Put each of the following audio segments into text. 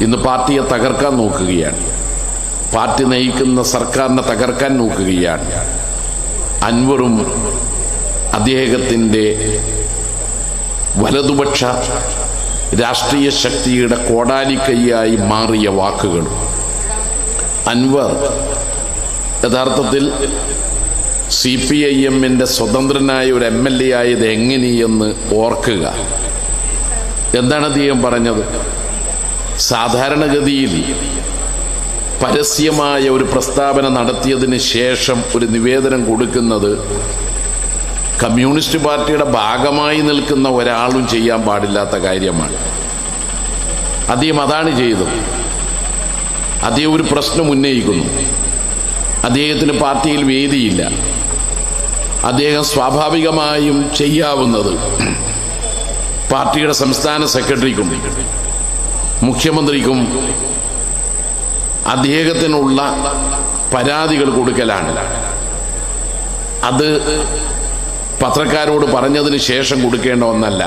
ഇന്ന് പാർട്ടിയെ തകർക്കാൻ നോക്കുകയാണ്. പാർട്ടി നയിക്കുന്ന സർക്കാരിനെ തകർക്കാൻ നോക്കുകയാണ്. അൻവറും അദ്ദേഹത്തിന്റെ വലതുപക്ഷ രാഷ്ട്രീയ ശക്തിയുടെ കോടാലിക്കൈയായി മാറിയ വാക്കുകൾ. അൻവർ യഥാർത്ഥത്തിൽ സി പി ഐ എമ്മിന്റെ സ്വതന്ത്രനായ ഒരു എം എൽ എ ആയത് എങ്ങനെയെന്ന് ഓർക്കുക. എന്താണ് അദ്ദേഹം പറഞ്ഞത്? സാധാരണഗതിയിൽ പരസ്യമായ ഒരു പ്രസ്താവന നടത്തിയതിന് ശേഷം ഒരു നിവേദനം കൊടുക്കുന്നത് കമ്മ്യൂണിസ്റ്റ് പാർട്ടിയുടെ ഭാഗമായി നിൽക്കുന്ന ഒരാളും ചെയ്യാൻ പാടില്ലാത്ത കാര്യമാണ്. അദ്ദേഹം അതാണ് ചെയ്തത്. അദ്ദേഹം ഒരു പ്രശ്നം ഉന്നയിക്കുന്നു. അദ്ദേഹത്തിന് പാർട്ടിയിൽ വേദിയില്ല. അദ്ദേഹം സ്വാഭാവികമായും ചെയ്യാവുന്നത് പാർട്ടിയുടെ സംസ്ഥാന സെക്രട്ടറിക്കും മുഖ്യമന്ത്രിക്കും അദ്ദേഹത്തിനുള്ള പരാതികൾ കൊടുക്കലാണ്. അത് പത്രക്കാരോട് പറഞ്ഞതിന് ശേഷം കൊടുക്കേണ്ട ഒന്നല്ല.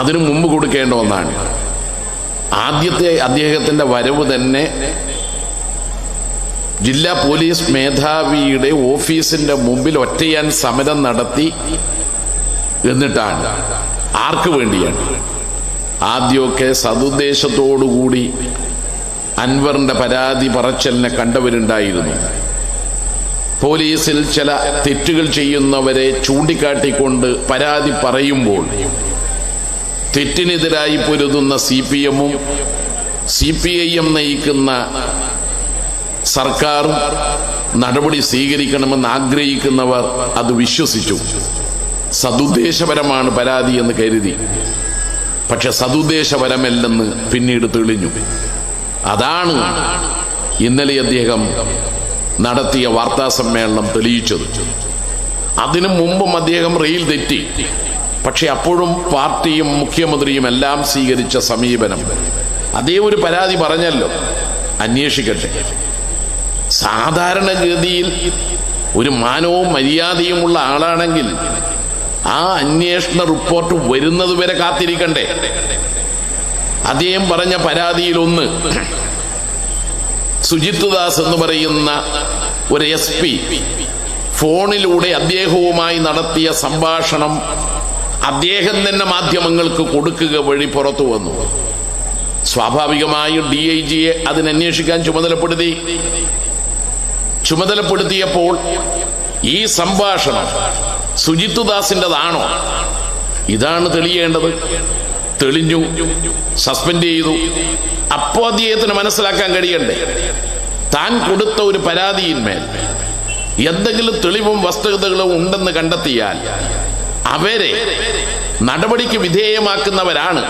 അതിനു മുമ്പ് കൊടുക്കേണ്ട ഒന്നാണ്. ആദ്യത്തെ അദ്ദേഹത്തിന്റെ വരവ് തന്നെ ജില്ലാ പോലീസ് മേധാവിയുടെ ഓഫീസിന്റെ മുമ്പിൽ ഒറ്റയാൻ സമരം നടത്തി എന്നിട്ടാണ്. ആർക്ക് വേണ്ടിയാണ്? ആദ്യമൊക്കെ സതുദ്ദേശത്തോടുകൂടി അൻവറിന്റെ പരാതി പറച്ചലിനെ കണ്ടവരുണ്ടായിരുന്നു. പോലീസിൽ ചില തെറ്റുകൾ ചെയ്യുന്നവരെ ചൂണ്ടിക്കാട്ടിക്കൊണ്ട് പരാതി പറയുമ്പോൾ തെറ്റിനെതിരായി പൊരുതുന്ന സി പി എമ്മും സി പി ഐ എം നയിക്കുന്ന സർക്കാരും നടപടി സ്വീകരിക്കണമെന്ന് ആഗ്രഹിക്കുന്നവർ അത് വിശ്വസിച്ചു. സതുദ്ദേശപരമാണ് പരാതി എന്ന് കരുതി. പക്ഷെ സതുദ്ദേശപരമല്ലെന്ന് പിന്നീട് തെളിഞ്ഞു. അതാണ് ഇന്നലെ അദ്ദേഹം നടത്തിയ വാർത്താ സമ്മേളനം തെളിയിച്ചത്. അതിനു മുമ്പും അദ്ദേഹം റെയിൽ തെറ്റി. പക്ഷെ അപ്പോഴും പാർട്ടിയും മുഖ്യമന്ത്രിയും എല്ലാം സ്വീകരിച്ച സമീപനം. അതേ ഒരു പരാതി പറഞ്ഞല്ലോ. അന്വേഷിക്കട്ടെ. സാധാരണഗതിയിൽ ഒരു മാനവും മര്യാദയുമുള്ള ആളാണെങ്കിൽ ആ അന്വേഷണ റിപ്പോർട്ട് വരുന്നത് വരെ കാത്തിരിക്കണ്ടേ? അദ്ദേഹം പറഞ്ഞ പരാതിയിൽ ഒന്ന് സുജിത് ദാസ് എന്ന് പറയുന്ന ഒരു എസ് പി ഫോണിലൂടെ അദ്ദേഹവുമായി നടത്തിയ സംഭാഷണം അദ്ദേഹം തന്നെ മാധ്യമങ്ങൾക്ക് കൊടുക്കുക വഴി പുറത്തു വന്നു. സ്വാഭാവികമായും ഡി ഐ ജിയെ അതിനന്വേഷിക്കാൻ ചുമതലപ്പെടുത്തി. ചുമതലപ്പെടുത്തിയപ്പോൾ ഈ സംഭാഷണം സുജിത് ദാസിന്റെതാണോ ഇതാണ് തെളിയേണ്ടത്. തെളിഞ്ഞു സസ്പെൻഡ് ചെയ്തു. അപ്പോ അദ്ദേഹത്തിന് മനസ്സിലാക്കാൻ കഴിയണ്ടേ? താൻ കൊടുത്ത ഒരു പരാതിയിന്മേൽ എന്തെങ്കിലും തെളിവും വസ്തുതകളും ഉണ്ടെന്ന് കണ്ടെത്തിയാൽ അവരെ നടപടിക്ക് വിധേയമാക്കുന്നവരാണ്.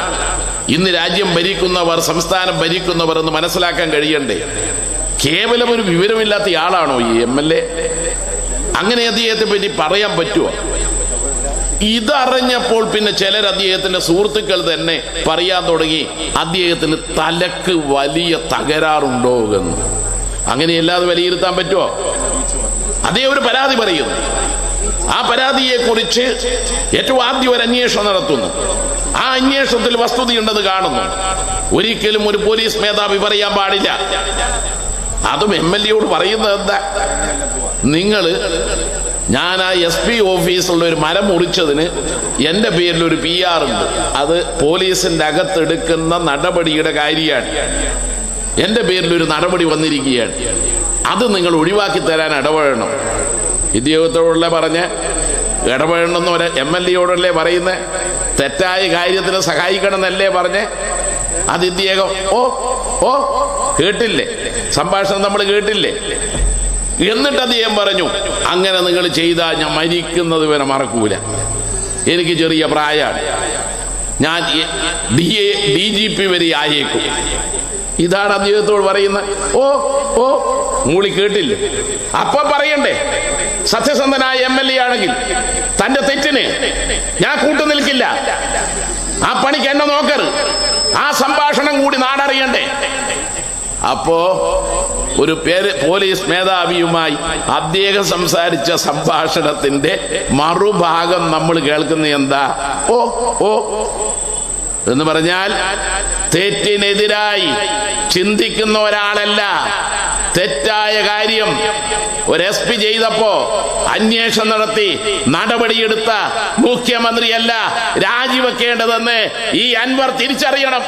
ഇന്ന് രാജ്യം ഭരിക്കുന്നവർ സംസ്ഥാനം ഭരിക്കുന്നവർ എന്ന് മനസ്സിലാക്കാൻ കഴിയണ്ടേ? കേവലം ഒരു വിവരമില്ലാത്ത ആളാണോ ഈ എം എൽ എ? അങ്ങനെ അദ്ദേഹത്തെ പറ്റി പറയാൻ പറ്റുമോ ഇതറിഞ്ഞപ്പോൾ പിന്നെ ചിലർ അദ്ദേഹത്തിന്റെ സുഹൃത്തുക്കൾ തന്നെ പറയാൻ തുടങ്ങി അദ്ദേഹത്തിന് തലക്ക് വലിയ തകരാറുണ്ടോ എന്ന്. അങ്ങനെയല്ലാതെ വിലയിരുത്താൻ പറ്റുമോ അതേ ഒരു പരാതി പറയുന്നു. ആ പരാതിയെ കുറിച്ച് ഏറ്റവും ആദ്യം ഒരു അന്വേഷണം നടത്തുന്നു. ആ അന്വേഷണത്തിൽ വസ്തുതയുണ്ടെന്ന് കാണുന്നു. ഒരിക്കലും ഒരു പോലീസ് മേധാവി പറയാൻ പാടില്ല. അതും എം എൽ എയോട് പറയുന്നത് എന്താ? നിങ്ങൾ ഞാൻ ആ എസ് പി ഓഫീസുള്ള ഒരു മരം മുറിച്ചതിന് എന്റെ പേരിൽ ഒരു പി ആർ ഉണ്ട്. അത് പോലീസിന്റെ അകത്തെടുക്കുന്ന നടപടിയുടെ കാര്യമാണ്. എന്റെ പേരിൽ ഒരു നടപടി വന്നിരിക്കുകയാണ്. അത് നിങ്ങൾ ഒഴിവാക്കി തരാൻ ഇടപെടണം. ഉദ്യോഗത്തോടുള്ള പറഞ്ഞ് ഇടപെടണമെന്ന് ഒരു എം എൽ എയോടല്ലേ പറയുന്നത് തെറ്റായ കാര്യത്തിന് സഹായിക്കണം എന്നല്ലേ പറഞ്ഞ്? അത് ഇദ്ദേഹം ഓ ഓ കേട്ടില്ലേ? സംഭാഷണം നമ്മൾ കേട്ടില്ലേ? എന്നിട്ട് അദ്ദേഹം പറഞ്ഞു അങ്ങനെ നിങ്ങൾ ചെയ്താൽ ഞാൻ മരിക്കുന്നത് വരെ മറക്കൂല. എനിക്ക് ചെറിയ പ്രായമാണ് ഞാൻ D A D G P വരെ ആയേക്കും. ഇതാണ് അദ്ദേഹത്തോട് പറയുന്ന ഓ ഓ മൂളി കേട്ടില്ല? അപ്പൊ പറയണ്ടേ സത്യസന്ധനായ എം എൽ എ ആണെങ്കിൽ തന്റെ തെറ്റിന് ഞാൻ കൂട്ടുനിൽക്കില്ല ആ പണിക്ക് എന്നെ നോക്കറ് ആ സംഭാഷണം കൂടി നാടറിയണ്ടേ? അപ്പോ ഒരു പേര് പോലീസ് മേധാവിയുമായി അദ്ദേഹം സംസാരിച്ച സംഭാഷണത്തിന്റെ മറുഭാഗം നമ്മൾ കേൾക്കുന്ന എന്താ? ഓ ഓ എന്ന് പറഞ്ഞാൽ തെറ്റിനെതിരായി ചിന്തിക്കുന്ന ഒരാളല്ല. തെറ്റായ കാര്യം. ഒരു എസ് പി ചെയ്തപ്പോ അന്വേഷണം നടത്തി നടപടിയെടുത്ത മുഖ്യമന്ത്രിയല്ല രാജിവെക്കേണ്ടതെന്ന് ഈ അൻവർ തിരിച്ചറിയണം.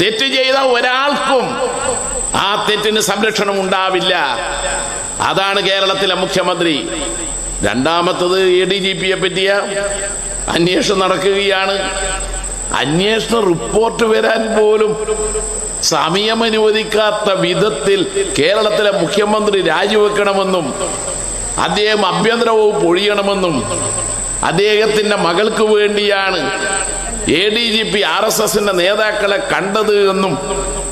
തെറ്റ് ചെയ്ത ഒരാൾക്കും ആ തെറ്റിന് സംരക്ഷണം ഉണ്ടാവില്ല. അതാണ് കേരളത്തിലെ മുഖ്യമന്ത്രി. രണ്ടാമത്തത് എ ഡി ജി പിയെ പറ്റിയ അന്വേഷണം നടക്കുകയാണ്. അന്വേഷണ റിപ്പോർട്ട് വരാൻ പോലും സമയം അനുവദിക്കാത്ത വിധത്തിൽ കേരളത്തിലെ മുഖ്യമന്ത്രി രാജിവെക്കണമെന്നും അദ്ദേഹം ആഭ്യന്തര വകുപ്പ് ഒഴിയണമെന്നും അദ്ദേഹത്തിന്റെ മകൾക്ക് വേണ്ടിയാണ് A D G P R S എസിന്റെ നേതാക്കളെ കണ്ടത് എന്നും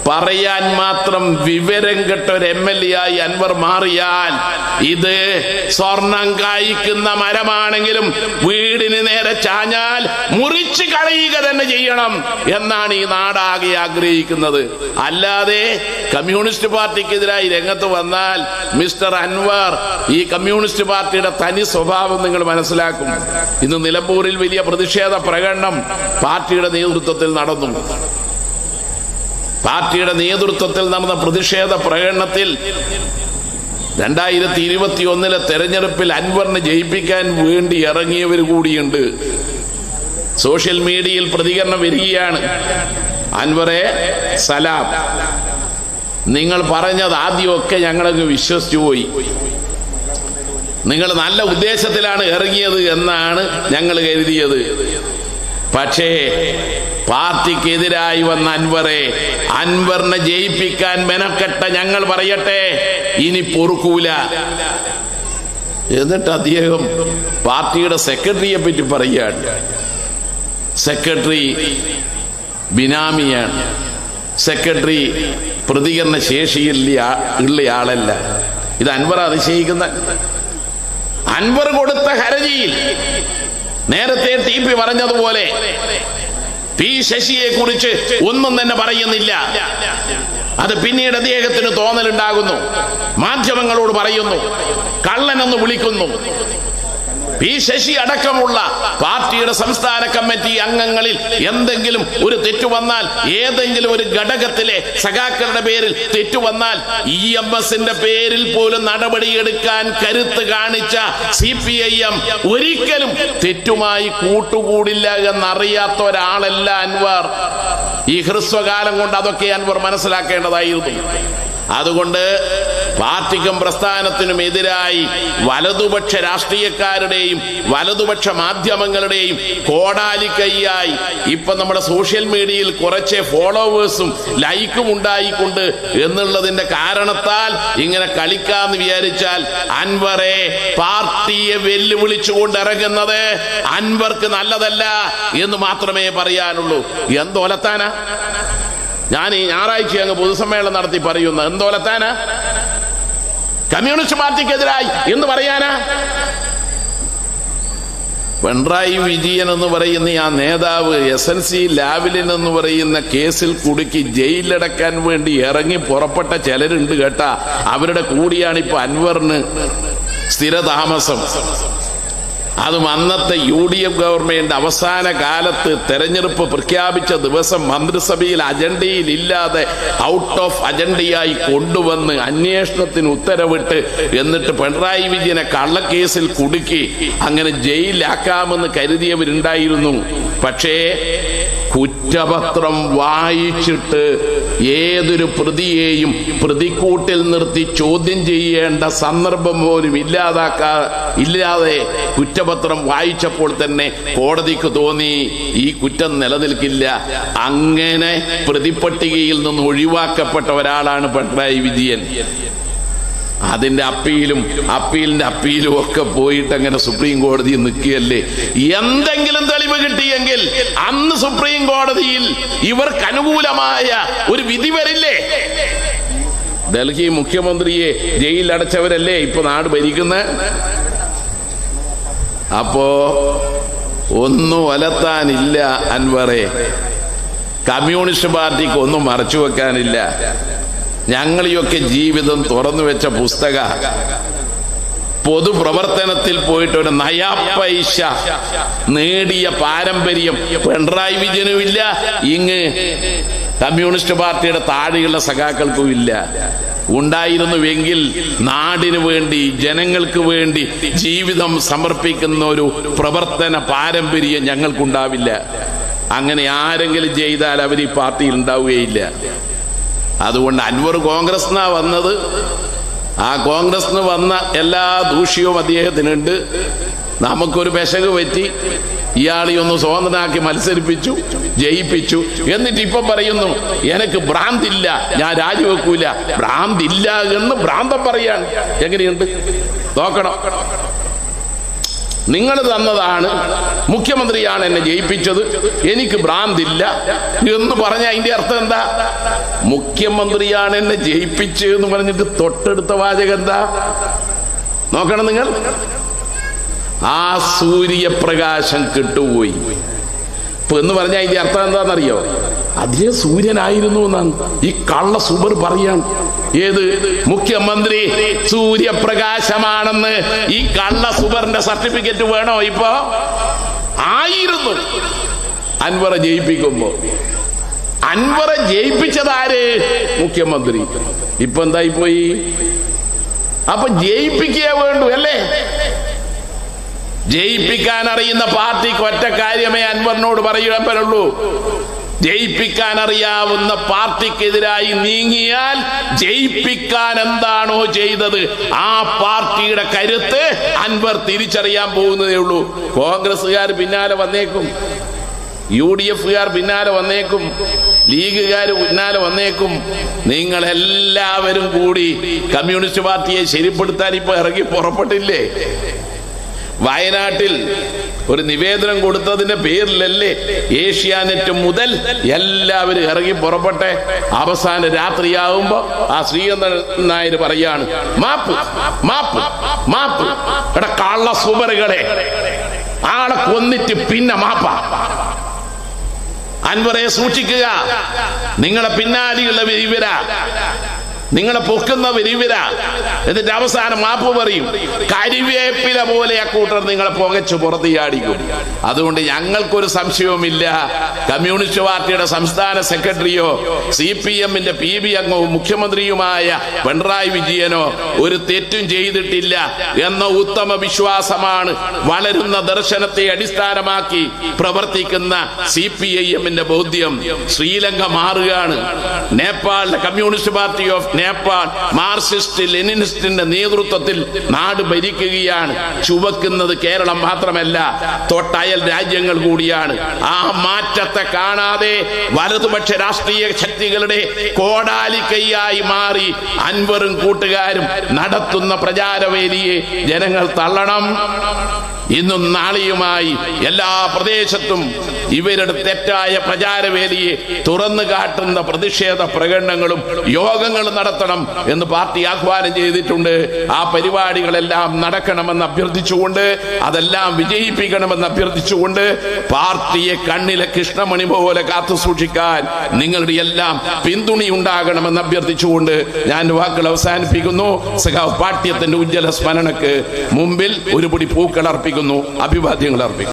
പറയാൻ മാത്രം വിവരം കെട്ട ഒരു എം എൽ എ ആയി അൻവർ മാറിയാൽ ഇത് സ്വർണം കായ്ക്കുന്ന മരമാണെങ്കിലും വീടിന് നേരെ ചാഞ്ഞാൽ മുറിച്ച് കളയുക തന്നെ ചെയ്യണം എന്നാണ് ഈ നാടാകെ ആഗ്രഹിക്കുന്നത്. അല്ലാതെ കമ്മ്യൂണിസ്റ്റ് പാർട്ടിക്കെതിരായി രംഗത്ത് വന്നാൽ മിസ്റ്റർ അൻവർ ഈ കമ്മ്യൂണിസ്റ്റ് പാർട്ടിയുടെ തനി സ്വഭാവം നിങ്ങൾ മനസ്സിലാക്കും. ഇന്ന് നിലമ്പൂരിൽ വലിയ പ്രതിഷേധ പ്രകടനം പാർട്ടിയുടെ നേതൃത്വത്തിൽ നടന്നു. പാർട്ടിയുടെ നേതൃത്വത്തിൽ നടന്ന പ്രതിഷേധ പ്രകടനത്തിൽ രണ്ടായിരത്തി ഇരുപത്തി ഒന്നിലെ തെരഞ്ഞെടുപ്പിൽ അൻവറിനെ ജയിപ്പിക്കാൻ വേണ്ടി ഇറങ്ങിയവർ കൂടിയുണ്ട്. സോഷ്യൽ മീഡിയയിൽ പ്രതികരണം വരികയാണ്. അൻവറെ സലാം. നിങ്ങൾ പറഞ്ഞത് ആദ്യമൊക്കെ ഞങ്ങളങ്ങ് വിശ്വസിച്ചു പോയി. നിങ്ങൾ നല്ല ഉദ്ദേശത്തിലാണ് ഇറങ്ങിയത് എന്നാണ് ഞങ്ങൾ കരുതിയത്. പക്ഷേ പാർട്ടിക്കെതിരായി വന്ന അൻവറെ അൻവറിനെ ജയിപ്പിക്കാൻ മെനക്കെട്ട ഞങ്ങൾ പറയട്ടെ. ഇനി പൊറുക്കൂല. എന്നിട്ട് അദ്ദേഹം പാർട്ടിയുടെ സെക്രട്ടറിയെ പറ്റി പറയുകയാണ്. സെക്രട്ടറി ബിനാമിയാണ്. സെക്രട്ടറി പ്രതികരണ ശേഷിയില്ല ഉള്ള ആളല്ല. ഇത് അൻവർ അതിശയിക്കുന്ന അൻവർ കൊടുത്ത ഹരജിയിൽ നേരത്തെ ടി പി പറഞ്ഞതുപോലെ പി ശശിയെ കുറിച്ച് ഒന്നും തന്നെ പറയുന്നില്ല. അത് പിന്നീട് അദ്ദേഹത്തിന് തോന്നലുണ്ടാകുന്നു. മാധ്യമങ്ങളോട് പറയുന്നു. കള്ളനെന്ന് വിളിക്കുന്നു. പി ശശി അടക്കമുള്ള പാർട്ടിയുടെ സംസ്ഥാന കമ്മിറ്റി അംഗങ്ങളിൽ എന്തെങ്കിലും ഒരു തെറ്റു വന്നാൽ ഏതെങ്കിലും ഒരു ഘടകത്തിലെ സഖാക്കളുടെ പേരിൽ തെറ്റു വന്നാൽ ഇ എം എസിന്റെ പേരിൽ പോലും നടപടിയെടുക്കാൻ കരുത്ത് കാണിച്ച സി പി ഐ എം ഒരിക്കലും തെറ്റുമായി കൂട്ടുകൂടില്ല എന്നറിയാത്ത ഒരാളല്ല അൻവർ. ഈ ഹ്രസ്വകാലം കൊണ്ട് അതൊക്കെ അൻവർ മനസ്സിലാക്കേണ്ടതായിരുന്നു. അതുകൊണ്ട് പാർട്ടിക്കും പ്രസ്ഥാനത്തിനും എതിരായി വലതുപക്ഷ രാഷ്ട്രീയക്കാരുടെയും വലതുപക്ഷ മാധ്യമങ്ങളുടെയും കോടാലിക്കൈയായി ഇപ്പൊ നമ്മുടെ സോഷ്യൽ മീഡിയയിൽ കുറച്ച് ഫോളോവേഴ്സും ലൈക്കും ഉണ്ടായിക്കൊണ്ട് എന്നുള്ളതിന്റെ കാരണത്താൽ ഇങ്ങനെ കളിക്കാന്ന് വിചാരിച്ചാൽ അൻവറെ പാർട്ടിയെ വെല്ലുവിളിച്ചുകൊണ്ട് ഇറങ്ങുന്നത് അൻവർക്ക് നല്ലതല്ല എന്ന് മാത്രമേ പറയാനുള്ളൂ. എന്തൊലത്താനാ ഞാൻ ഈ ഞായറാഴ്ച അങ്ങ് പൊതുസമ്മേളനം നടത്തി പറയുന്ന. എന്തോലത്താനാ കമ്മ്യൂണിസ്റ്റ് പാർട്ടിക്കെതിരായി എന്ന് പറയാനാ? പിണറായി വിജയൻ എന്ന് പറയുന്ന ആ നേതാവ് എസ് എൻ സി ലാവലിൻ എന്ന് പറയുന്ന കേസിൽ കുടുക്കി ജയിലിലടക്കാൻ വേണ്ടി ഇറങ്ങി പുറപ്പെട്ട ചിലരുണ്ട് കേട്ടാ. അവരുടെ കൂടിയാണ് ഇപ്പൊ അൻവറിന് സ്ഥിരതാമസം. അതും അന്നത്തെ യു ഡി എഫ് ഗവൺമെന്റ് അവസാന കാലത്ത് തെരഞ്ഞെടുപ്പ് പ്രഖ്യാപിച്ച ദിവസം മന്ത്രിസഭയിൽ അജണ്ടയിൽ ഇല്ലാതെ ഔട്ട് ഓഫ് അജണ്ടയായി കൊണ്ടുവന്ന് അന്വേഷണത്തിന് ഉത്തരവിട്ട് എന്നിട്ട് പിണറായി വിജയനെ കള്ളക്കേസിൽ കുടുക്കി അങ്ങനെ ജയിലിലാക്കാമെന്ന് കരുതിയവരുണ്ടായിരുന്നു. പക്ഷേ കുറ്റപത്രം വായിച്ചിട്ട് ഏതൊരു പ്രതിയെയും പ്രതിക്കൂട്ടിൽ നിർത്തി ചോദ്യം ചെയ്യേണ്ട സന്ദർഭം പോലും ഇല്ലാതാക്കാ ഇല്ലാതെ കുറ്റപത്രം വായിച്ചപ്പോൾ തന്നെ കോടതിക്ക് തോന്നി ഈ കുറ്റം നിലനിൽക്കില്ല. അങ്ങനെ പ്രതിപട്ടികയിൽ നിന്ന് ഒഴിവാക്കപ്പെട്ട ഒരാളാണ് പിണറായി വിജയൻ. അതിന്റെ അപ്പീലും അപ്പീലിന്റെ അപ്പീലും ഒക്കെ പോയിട്ട് അങ്ങനെ സുപ്രീം കോടതി നിൽക്കുകയല്ലേ? എന്തെങ്കിലും തെളിവ് കിട്ടിയെങ്കിൽ അന്ന് സുപ്രീം കോടതിയിൽ ഇവർക്ക് അനുകൂലമായ ഒരു വിധി വരില്ലേ? ഡൽഹി മുഖ്യമന്ത്രിയെ ജയിലിൽ അടച്ചവരല്ലേ ഇപ്പൊ നാട് ഭരിക്കുന്ന? അപ്പോ ഒന്നും വലത്താനില്ല അൻവറെ. കമ്മ്യൂണിസ്റ്റ് പാർട്ടിക്ക് ഒന്നും മറച്ചു വെക്കാനില്ല. ഞങ്ങളെയൊക്കെ ജീവിതം തുറന്നു വെച്ച പുസ്തക. പൊതുപ്രവർത്തനത്തിൽ പോയിട്ട് ഒരു നയാ പൈസ നേടിയ പാരമ്പര്യം പിണറായി വിജയനും ഇല്ല. ഇങ്ങ് കമ്മ്യൂണിസ്റ്റ് പാർട്ടിയുടെ താഴെയുള്ള സഖാക്കൾക്കും ഇല്ല. ഉണ്ടായിരുന്നുവെങ്കിൽ നാടിനു വേണ്ടി ജനങ്ങൾക്ക് വേണ്ടി ജീവിതം സമർപ്പിക്കുന്ന ഒരു പ്രവർത്തന പാരമ്പര്യം ഞങ്ങൾക്കുണ്ടാവില്ല. അങ്ങനെ ആരെങ്കിലും ചെയ്താൽ അവർ ഈ പാർട്ടിയിൽ ഉണ്ടാവുകയില്ല. അതുകൊണ്ട് അൻവർ കോൺഗ്രസ്നാ വന്നത്. ആ കോൺഗ്രസിന് വന്ന എല്ലാ ദൂഷ്യവും അദ്ദേഹത്തിനുണ്ട്. നമുക്കൊരു പെശക് പറ്റി ഇയാളെ ഒന്ന് സ്വതന്ത്രനാക്കി മത്സരിപ്പിച്ചു ജയിപ്പിച്ചു. എന്നിട്ട് ഇപ്പൊ പറയുന്നു എനിക്ക് ഭ്രാന്തില്ല ഞാൻ രാജിവെക്കൂല. ഭ്രാന്തില്ല എന്ന് ഭ്രാന്തം പറയാണ്. എങ്ങനെയുണ്ട്? നോക്കണം. നിങ്ങൾ തന്നതാണ്. മുഖ്യമന്ത്രിയാണ് എന്നെ ജയിപ്പിച്ചത്. എനിക്ക് ഭ്രാന്തില്ല. എന്ന് പറഞ്ഞ അതിന്റെ അർത്ഥം എന്താ? മുഖ്യമന്ത്രിയാണ് എന്നെ ജയിപ്പിച്ച് എന്ന് പറഞ്ഞിട്ട് തൊട്ടടുത്ത വാചകം എന്താ? നോക്കണം നിങ്ങൾ. ആ സൂര്യപ്രകാശം കിട്ടുപോയി. ഇപ്പൊ എന്ന് പറഞ്ഞ അതിന്റെ അർത്ഥം എന്താണെന്നറിയോ? അതേ സൂര്യനായിരുന്നു എന്നാണ്. ഈ കള്ള സുബർ പറയാൻ ഏത്? മുഖ്യമന്ത്രി സൂര്യപ്രകാശമാണെന്ന് ഈ കള്ള സുബറിന്റെ സർട്ടിഫിക്കറ്റ് വേണോ ഇപ്പോ? ആയിരുന്നു. അൻവറെ ജയിപ്പിക്കുമ്പോ. അൻവറെ ജയിപ്പിച്ചതാര്? മുഖ്യമന്ത്രി. ഇപ്പൊ എന്തായി പോയി അപ്പൊ ജയിപ്പിക്കുക വേണ്ടു അല്ലേ? ജയിപ്പിക്കാൻ അറിയുന്ന പാർട്ടിക്ക് ഒറ്റ കാര്യമേ അൻവറിനോട് പറയാൻ പറ്റുള്ളൂ. ജയിപ്പിക്കാൻ അറിയാവുന്ന പാർട്ടിക്കെതിരായി നീങ്ങിയാൽ ജയിപ്പിക്കാൻ എന്താണോ ചെയ്തത് ആ പാർട്ടിയുടെ കരുത്ത് അൻവർ തിരിച്ചറിയാൻ പോകുന്നതേ ഉള്ളൂ. കോൺഗ്രസ്സുകാർ പിന്നാലെ വന്നേക്കും. യു ഡി എഫുകാർ പിന്നാലെ വന്നേക്കും. ലീഗുകാർ പിന്നാലെ വന്നേക്കും. നിങ്ങൾ എല്ലാവരും കൂടി കമ്മ്യൂണിസ്റ്റ് പാർട്ടിയെ ശരിപ്പെടുത്താൻ ഇപ്പൊ ഇറങ്ങി പുറപ്പെട്ടില്ലേ? വയനാട്ടിൽ ഒരു നിവേദനം കൊടുത്തതിന്റെ പേരിലല്ലേ ഏഷ്യാനെറ്റ് മുതൽ എല്ലാവരും ഇറങ്ങി പുറപ്പെട്ടെ. അവസാന രാത്രിയാവുമ്പോ ആ ശ്രീകണ്ഠൻ നായർ പറയാണ് മാപ്പ് മാപ്പ് മാപ്പ്. എടാ കള്ള സുബറുകളെ ആളെ കൊന്നിട്ട് പിന്നെ മാപ്പ. അൻവറെ സൂക്ഷിക്കുക. നിങ്ങളെ പിന്നാലെയുള്ള ഇവര. നിങ്ങളെ പൊക്കുന്ന വിരിവിര എന്നിട്ട് അവസാനം മാപ്പ് പറയും കരിവേപ്പില പോലെ ആ കൂട്ടർ നിങ്ങളെ പുകച്ചു പുറത്ത് ചാടിക്കും അതുകൊണ്ട് ഞങ്ങൾക്കൊരു സംശയവുമില്ല. കമ്മ്യൂണിസ്റ്റ് പാർട്ടിയുടെ സംസ്ഥാന സെക്രട്ടറിയോ സി പി എമ്മിന്റെ പി ബി അംഗവും മുഖ്യമന്ത്രിയുമായ പിണറായി വിജയനോ ഒരു തെറ്റും ചെയ്തിട്ടില്ല എന്ന ഉത്തമ വിശ്വാസമാണ് വളരുന്ന ദർശനത്തെ അടിസ്ഥാനമാക്കി പ്രവർത്തിക്കുന്ന സി പി ഐ എമ്മിന്റെ ബോധ്യം ശ്രീലങ്ക മാറുകയാണ്. നേപ്പാളിലെ communist party of Nepal Marxist ലെനിനിസ്റ്റിന്റെ നേതൃത്വത്തിൽ നാട് ഭരിക്കുകയാണ്. ചുവക്കുന്നത് കേരളം മാത്രമല്ല തൊട്ടയൽ രാജ്യങ്ങൾ കൂടിയാണ്. ആ മാറ്റത്തെ കാണാതെ വലതുപക്ഷ രാഷ്ട്രീയ ശക്തികളുടെ കോടാലിക്കൈയായി മാറി അൻവറും കൂട്ടുകാരും നടത്തുന്ന പ്രചാരവേദിയെ ജനങ്ങൾ തള്ളണം. ഇന്നും നാളെയുമായി എല്ലാ പ്രദേശത്തും ഇവരുടെ തെറ്റായ പ്രചാരവേദിയെ തുറന്നു കാട്ടുന്ന പ്രതിഷേധ പ്രകടനങ്ങളും യോഗങ്ങളും നടത്തണം എന്ന് പാർട്ടി ആഹ്വാനം ചെയ്തിട്ടുണ്ട്. ആ പരിപാടികളെല്ലാം നടക്കണമെന്ന് അഭ്യർത്ഥിച്ചുകൊണ്ട് അതെല്ലാം വിജയിപ്പിക്കണമെന്ന് അഭ്യർത്ഥിച്ചുകൊണ്ട് പാർട്ടിയെ കണ്ണിലെ കൃഷ്ണമണി പോലെ കാത്തു സൂക്ഷിക്കാൻ നിങ്ങളുടെ എല്ലാം പിന്തുണി ഉണ്ടാകണമെന്ന് അഭ്യർത്ഥിച്ചുകൊണ്ട് ഞാൻ വാക്കുകൾ അവസാനിപ്പിക്കുന്നു. സഖാവ് പാഠ്യത്തിന്റെ ഉജ്ജ്വല സ്മരണക്ക് മുമ്പിൽ ഒരു പൊടി പൂക്കൾ അർപ്പിക്കുന്നു. അഭിവാദ്യങ്ങൾ അർപ്പിക്കുന്നു.